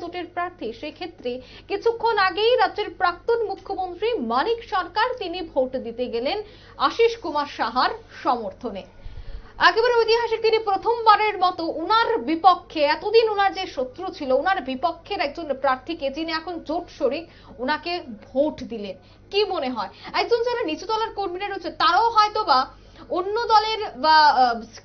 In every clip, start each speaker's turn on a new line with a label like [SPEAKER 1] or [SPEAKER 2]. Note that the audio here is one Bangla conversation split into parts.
[SPEAKER 1] জোটের প্রার্থী, সেক্ষেত্রে কিছুক্ষণ আগেই রাজ্যের প্রাক্তন মুখ্যমন্ত্রী মানিক সরকার তিনি ভোট দিতে গেলেন আশিস কুমার সাহার সমর্থনে। একেবারে ঐতিহাসিক তিনি প্রথমবারের মতো উনার বিপক্ষে, এতদিন উনার যে শত্রু ছিল, উনার বিপক্ষের একজন প্রার্থীকে যিনি এখন জোট শরিক, উনাকে ভোট দিলেন। কি মনে হয়? একজন যারা নিচু তলার কর্মীরা রয়েছে, তারাও হয়তো বা অন্য দলের বা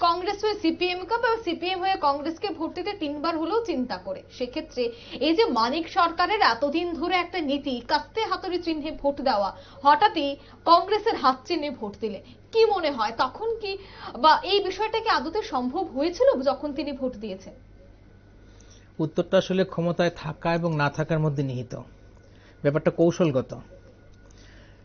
[SPEAKER 1] কংগ্রেস হয়ে সিপিএম কে বা সিপিএম হয়ে কংগ্রেসকে ভোট দিতে তিনবার হলেও চিন্তা করে। সেক্ষেত্রে এই যে মানিক সরকারের এতদিন ধরে একটা নীতি, কাস্তে হাতুড়ি চিহ্নে ভোট দেওয়া, হঠাৎই কংগ্রেসের হাত চিহ্নে ভোট দিলে, কি মনে হয়? তখন কি বা এই বিষয়টা কি আদতে সম্ভব হয়েছিল যখন তিনি ভোট দিয়েছেন?
[SPEAKER 2] উত্তরটা আসলে ক্ষমতায় থাকা এবং না থাকার মধ্যে নিহিত। ব্যাপারটা কৌশলগত।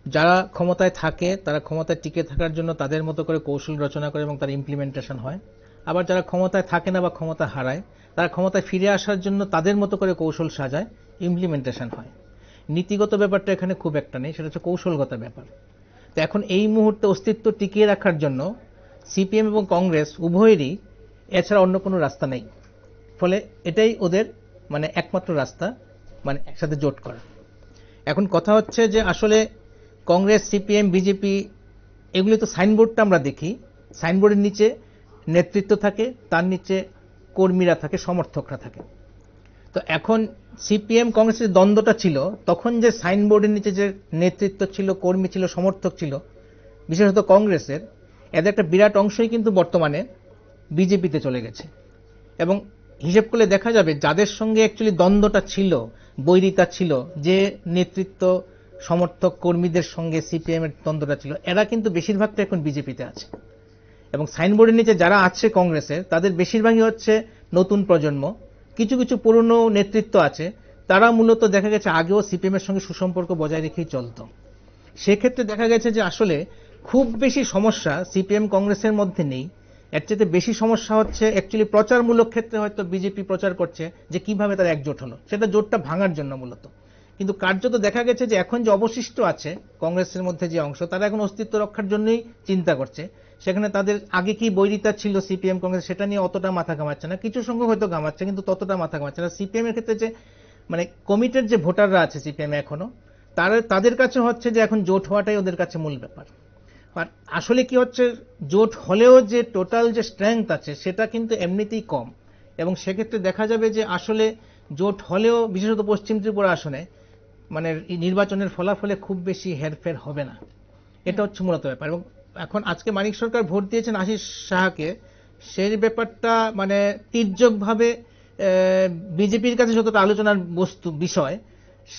[SPEAKER 2] যারা ক্ষমতায় থাকে, তারা ক্ষমতায় টিকে থাকার জন্য তাদের মতো করে কৌশল রচনা করে এবং তার ইমপ্লিমেন্টেশন হয়। আবার যারা ক্ষমতায় থাকে না বা ক্ষমতা হারায়, তারা ক্ষমতায় ফিরে আসার জন্য তাদের মতো করে কৌশল সাজায় ইমপ্লিমেন্টেশন হয়। নীতিগত ব্যাপারটা এখানে খুব একটা নেই, সেটা হচ্ছে কৌশলগত ব্যাপার। তো এখন এই মুহূর্তে অস্তিত্ব টিকিয়ে রাখার জন্য সিপিএম এবং কংগ্রেস উভয়েরই এছাড়া অন্য কোনো রাস্তা নেই। ফলে এটাই ওদের মানে একমাত্র রাস্তা মানে একসাথে জোট করা। এখন কথা হচ্ছে যে আসলে কংগ্রেস, সিপিএম, বিজেপি, এগুলি তো সাইনবোর্ডটা আমরা দেখি। সাইনবোর্ডের নিচে নেতৃত্ব থাকে, তার নিচে কর্মীরা থাকে, সমর্থকরা থাকে। তো এখন সিপিএম কংগ্রেসের দ্বন্দ্বটা ছিল, তখন যে সাইনবোর্ডের নিচে যে নেতৃত্ব ছিল, কর্মী ছিল, সমর্থক ছিল, বিশেষত কংগ্রেসের, এদের একটা বিরাট অংশই কিন্তু বর্তমানে বিজেপিতে চলে গেছে। এবং হিসেব করলে দেখা যাবে, যাদের সঙ্গে অ্যাকচুয়ালি দ্বন্দ্বটা ছিল, বৈরিতা ছিল, যে নেতৃত্ব সমর্থক কর্মীদের সঙ্গে সিপিএম এর দ্বন্দ্বটা ছিল। এরা কিন্তু বেশিরভাগটা এখন বিজেপিতে আছে। এবং সাইনবোর্ডের নিচে যারা আছে কংগ্রেসের, তাদের বেশিরভাগই হচ্ছে নতুন প্রজন্ম। কিছু কিছু পুরনো নেতৃত্ব আছে। তারা মূলত দেখা গেছে আগেও সিপিএম এর সঙ্গে সুসম্পর্ক বজায় রেখেই চলতো। সেক্ষেত্রে দেখা গেছে যে আসলে খুব বেশি সমস্যা সিপিএম কংগ্রেসের মধ্যে নেই। এর চেয়ে বেশি সমস্যা হচ্ছে অ্যাকচুয়ালি প্রচারমূলক ক্ষেত্রে হয়তো বিজেপি প্রচার করছে যে কীভাবে তারা একজোট হলো। সেটা জোটটা ভাঙার জন্য মূলত। কিন্তু কার্যত দেখা গেছে যে এখন যে অবশিষ্ট আছে কংগ্রেসের মধ্যে যে অংশ, তারা এখন অস্তিত্ব রক্ষার জন্যই চিন্তা করছে। সেখানে তাদের আগে কি বৈরিতা ছিল সিপিএম কংগ্রেস, সেটা নিয়ে অতটা মাথা ঘামাচ্ছে না। কিছু সংখ্যক হয়তো ঘামাচ্ছে, কিন্তু ততটা মাথা ঘামাচ্ছে না। সিপিএম এর ক্ষেত্রে যে মানে কমিটেড যে ভোটাররা আছে সিপিএম এখনও, তারা, তাদের কাছে হচ্ছে যে এখন জোট হওয়াটাই ওদের কাছে মূল ব্যাপার। আর আসলে কি হচ্ছে, জোট হলেও যে টোটাল যে স্ট্রেংথ আছে, সেটা কিন্তু এমনিতেই কম। এবং সেক্ষেত্রে দেখা যাবে যে আসলে জোট হলেও, বিশেষত পশ্চিম ত্রিপুরা আসনে মানে নির্বাচনের ফলাফলে খুব বেশি হেরফের হবে না। এটা হচ্ছে মূলত ব্যাপার। এবং এখন আজকে মানিক সরকার ভোট দিয়েছেন আশিস সাহাকে, সেই ব্যাপারটা মানে তির্যকভাবে বিজেপির কাছে যতটা আলোচনার বস্তু, বিষয়।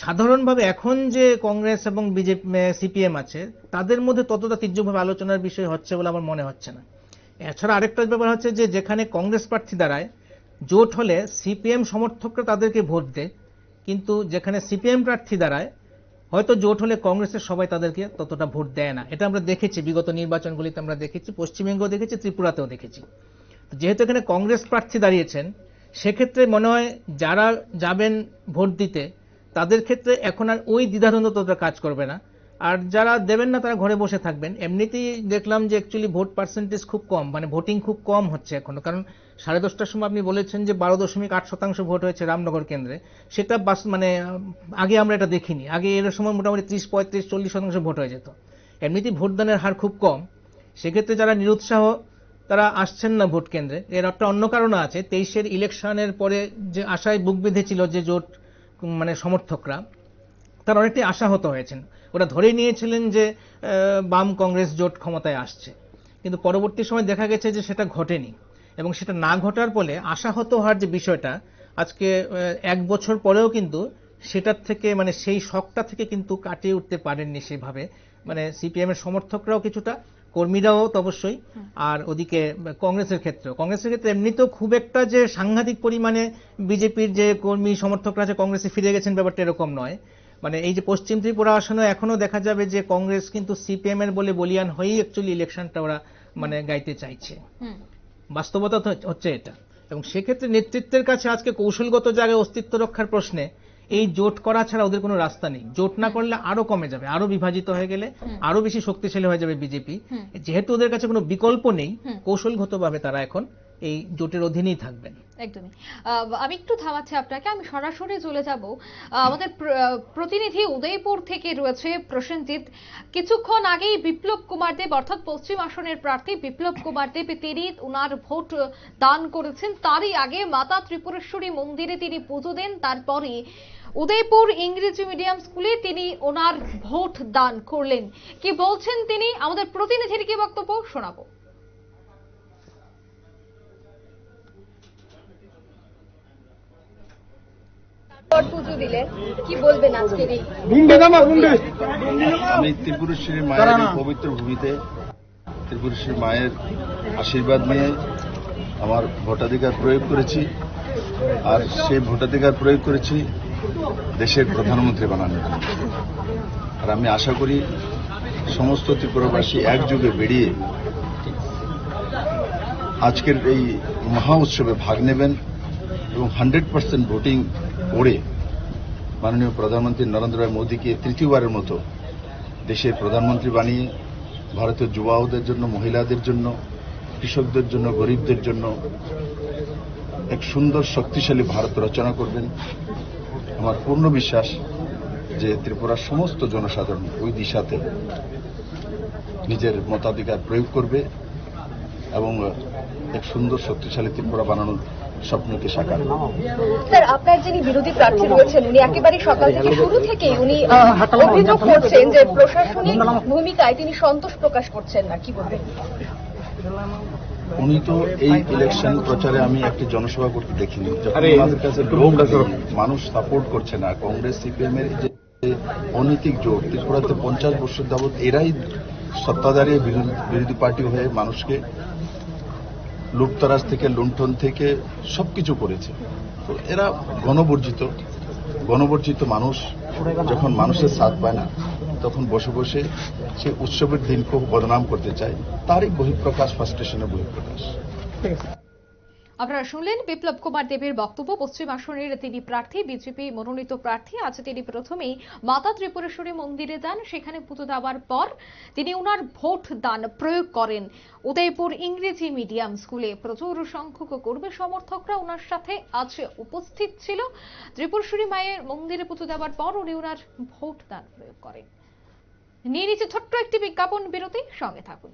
[SPEAKER 2] সাধারণভাবে এখন যে কংগ্রেস এবং বিজেপি সিপিএম আছে, তাদের মধ্যে ততটা তীর্যকভাবে আলোচনার বিষয় হচ্ছে বলে আমার মনে হচ্ছে না। এছাড়া আরেকটা ব্যাপার হচ্ছে যে, যেখানে কংগ্রেস প্রার্থী দাঁড়ায়, জোট হলে সিপিএম সমর্থকরা তাদেরকে ভোট দেয়। কিন্তু যেখানে সিপিএম প্রার্থী দাঁড়ায়, হয়তো জোট হলে কংগ্রেসের সবাই তাদেরকে ততটা ভোট দেয় না। এটা আমরা দেখেছি, বিগত নির্বাচনগুলিতে আমরা দেখেছি, পশ্চিমবঙ্গেও দেখেছি, ত্রিপুরাতেও দেখেছি। যেহেতু এখানে কংগ্রেস প্রার্থী দাঁড়িয়েছেন, সেক্ষেত্রে মনে হয় যারা যাবেন ভোট দিতে, তাদের ক্ষেত্রে এখন আর ওই দ্বিধাদ্বন্দ্ব ততটা কাজ করবে না। আর যারা দেবেন না, তারা ঘরে বসে থাকবেন। এমনিতেই দেখলাম যে অ্যাকচুয়ালি ভোট পার্সেন্টেজ খুব কম মানে ভোটিং খুব কম হচ্ছে এখনও। কারণ সাড়ে দশটার সময় আপনি বলেছেন যে বারো দশমিক আট শতাংশ ভোট হয়েছে রামনগর কেন্দ্রে। সেটা বাস মানে আগে আমরা এটা দেখিনি। আগে এর সময় মোটামুটি ত্রিশ, পঁয়ত্রিশ, চল্লিশ শতাংশ ভোট হয়ে যেত। এমনিতেই ভোটদানের হার খুব কম। সেক্ষেত্রে যারা নিরুৎসাহ, তারা আসছেন না ভোট কেন্দ্রে। এর একটা অন্য কারণ আছে। তেইশের ইলেকশনের পরে যে আশায় বুক বেঁধেছিল যে জোট মানে সমর্থকরা, তার অনেকটাই আশাহত হয়েছেন। ওরা ধরে নিয়েছিলেন যে বাম কংগ্রেস জোট ক্ষমতায় আসছে। কিন্তু পরবর্তী সময় দেখা গেছে যে সেটা ঘটেনি। এবং সেটা না ঘটার ফলে আশাহত হওয়ার যে বিষয়টা আজকে এক বছর পরেও কিন্তু সেটার থেকে মানে সেই শখটা থেকে কিন্তু কাটিয়ে উঠতে পারেননি সেভাবে। মানে সিপিএম এর সমর্থকরাও কিছুটা কর্মীরাও তো অবশ্যই। আর ওদিকে কংগ্রেসের ক্ষেত্রে কংগ্রেসের ক্ষেত্রে এমনিতেও খুব একটা যে সাংঘাতিক পরিমাণে বিজেপির যে কর্মী সমর্থকরা যে কংগ্রেসে ফিরে গেছেন ব্যাপারটা এরকম নয়। মানে এই যে পশ্চিম ত্রিপুরা আসনে এখনও দেখা যাবে যে কংগ্রেস কিন্তু সিপিএম এর বলে বলিয়ান হয়েই অ্যাকচুয়ালি ইলেকশনটা ওরা মানে গাইতে চাইছে। বাস্তবতা হচ্ছে এটা। এবং সেক্ষেত্রে নেতৃত্বের কাছে আজকে কৌশলগত জায়গায় অস্তিত্ব রক্ষার প্রশ্নে এই জোট করা ছাড়া ওদের কোনো রাস্তা নেই। জোট না করলে আরও কমে যাবে আরও বিভাজিত হয়ে গেলে আরও বেশি শক্তিশালী হয়ে যাবে বিজেপি। যেহেতু ওদের কাছে কোনো বিকল্প নেই
[SPEAKER 1] কৌশলগত
[SPEAKER 2] ভাবে তারা এখন এই জোটের অধীনেই থাকবেন।
[SPEAKER 1] একদমই। আমি একটু থামাচ্ছি আপনাকে, আমি সরাসরি চলে যাব। আমাদের প্রতিনিধি উদয়পুর থেকে রয়েছে প্রসেনজিৎ। কিছুক্ষণ আগেই বিপ্লব কুমার দেব, অর্থাৎ পশ্চিম আসনের প্রার্থী বিপ্লব কুমার দেব, তিনি ওনার ভোট দান করেছেন। তারই আগে মাতা ত্রিপুরেশ্বরী মন্দিরে তিনি পুজো দেন। তারপরে উদয়পুর ইংরেজি মিডিয়াম স্কুলে তিনি ওনার ভোট দান করলেন। কি বলছেন তিনি? আমাদের প্রতিনিধির কি বক্তব্য? শোনাবো।
[SPEAKER 3] পুজো দিলেন কি বলবেন আজকের এই
[SPEAKER 4] আমি ত্রিপুরেশ্বরী মায়ের পবিত্র ভূমিতে ত্রিপুরেশ্বরী মায়ের আশীর্বাদ নিয়ে আমার ভোটাধিকার প্রয়োগ করেছি। আর সেই ভোটাধিকার প্রয়োগ করেছি দেশের প্রধানমন্ত্রী বানানোর আর আমি আশা করি সমস্ত ত্রিপুরাবাসী একযোগে বেরিয়ে আজকের এই মহা উৎসবে ভাগ নেবেন এবং হান্ড্রেড পার্সেন্ট ভোটিং করে মাননীয় প্রধানমন্ত্রী নরেন্দ্র মোদীকে তৃতীয়বারের মতো দেশের প্রধানমন্ত্রী বানিয়ে ভারতের যুবাদের জন্য, মহিলাদের জন্য, কৃষকদের জন্য, গরিবদের জন্য এক সুন্দর, শক্তিশালী ভারত রচনা করবেন। আমার পূর্ণ বিশ্বাস যে ত্রিপুরার সমস্ত জনসাধারণ ওই দিশাতে নিজের মতাধিকার প্রয়োগ করবে এবং এক সুন্দর, শক্তিশালী ত্রিপুরা বানানোর স্বপ্নকে সাকার।
[SPEAKER 3] স্যার আপনার যিনি বিরোধী প্রার্থী রয়েছেন উনি একেবারে সকাল থেকে শুরু থেকেই উনি অভিযোগ করছেন যে প্রশাসনিক ভূমিকায় তিনি সন্তোষ প্রকাশ করছেন না কি বলবেন?
[SPEAKER 4] উনি তো এই ইলেকশন প্রচারে আমি একটি জনসভা করতে দেখিনি। মানুষ সাপোর্ট করছে না কংগ্রেস সিপিএম এর যে অনৈতিক জোট ত্রিপুরাতে পঞ্চাশ বছর যাবৎ এরাই সত্তাধারী বিরোধী- বিরোধী পার্টি হয়ে মানুষকে লুটতরাজ থেকে, লুণ্ঠন থেকে সব কিছু করেছে। তো এরা গণবর্জিত গণবর্জিত মানুষ। যখন মানুষের সাথ পায় না, তখন বসে বসে সে উৎসবের দিনকে বদনাম করতে চায়। তারই বহিঃপ্রকাশ ফার্স্টেশনের বহিঃপ্রকাশ।
[SPEAKER 1] আপনারা শুনলেন বিপ্লব কুমার দেবের বক্তব্য। পশ্চিম আসনের তিনি প্রার্থী, বিজেপি মনোনীত প্রার্থী। আজ তিনি প্রথমেই মাতা ত্রিপুরেশ্বরী মন্দিরে যান। সেখানে পুজো দেওয়ার পর তিনি ওনার ভোট দান প্রয়োগ করেন। উদয়পুর ইংরেজি মিডিয়াম স্কুলে প্রচুর সংখ্যক কর্মী সমর্থকরা ওনার সাথে আজ উপস্থিত ছিল। ত্রিপুরেশ্বরী মায়ের মন্দিরে পুজো দেওয়ার পর উনি ওনার ভোট দান প্রয়োগ করেন। নিয়ে নিচ্ছে ছোট্ট একটি বিজ্ঞাপন বিরতি। সঙ্গে থাকুন।